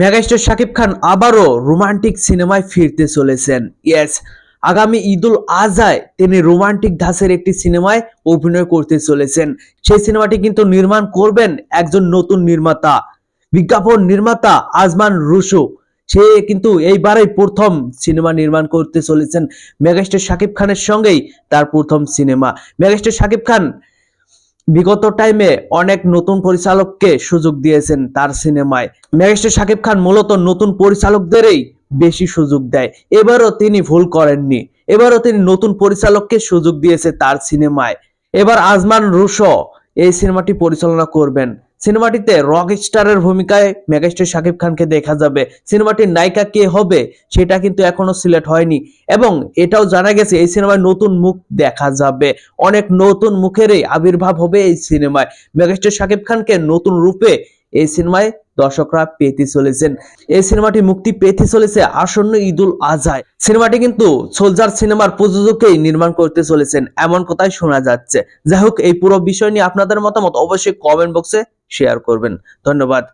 Megastar Shakib Khan আবারও romantic সিনেমায় ফিরতে চলেছেন। ইয়েস, আগামী ঈদুল আজহায় তিনি রোমান্টিক ধাঁচের একটি সিনেমায় অভিনয় করতে চলেছেন। সেই সিনেমাটি কিন্তু নির্মাণ করবেন একজন নতুন নির্মাতা, বিজ্ঞাপন নির্মাতা আজমান রুশু। সে কিন্তু এইবারেই প্রথম সিনেমা নির্মাণ করতে চলেছেন মেগাস্টার শাকিব খানের সঙ্গেই তার প্রথম সিনেমা। মেগাস্টার শাকিব খান বিগত টাইমে অনেক নতুন পরিচালককে সুযোগ দিয়েছেন তার সিনেমায়। মেগাস্টার শাকিব খান মূলত নতুন পরিচালকদেরই বেশি সুযোগ দেয়। এবারও তিনি ভুল করেননি। এবারও তিনি নতুন পরিচালককে সুযোগ দিয়েছে তার সিনেমায়। এবার আজমান রুশো এই সিনেমাটি পরিচালনা করবেন। সিনেমাটিতে রক স্টারের ভূমিকায় মেগাস্টার শাকিব খানকে দেখা যাবে। সিনেমাটির নায়িকা কে হবে, সেটা কিন্তু এখনও সিলেক্ট হয়নি। এবং এটাও জানা গেছে, এই সিনেমায় নতুন মুখ দেখা যাবে। অনেক নতুন মুখেরই আবির্ভাব হবে এই সিনেমায়। মেগাস্টার শাকিব খানকে নতুন রূপে এই সিনেমায় দর্শকরা পেতে চলেছেন। এই সিনেমাটি মুক্তি পেতে চলেছে আসন্ন ঈদুল আজহায়। সিনেমাটি কিন্তু সোলজার সিনেমার প্রযোজকেই নির্মাণ করতে চলেছেন। এমন কথাই শোনা যাচ্ছে। যাই হোক, এই পুরো বিষয় নিয়ে আপনাদের মতামত অবশ্যই কমেন্ট বক্সে শেয়ার করবেন। ধন্যবাদ।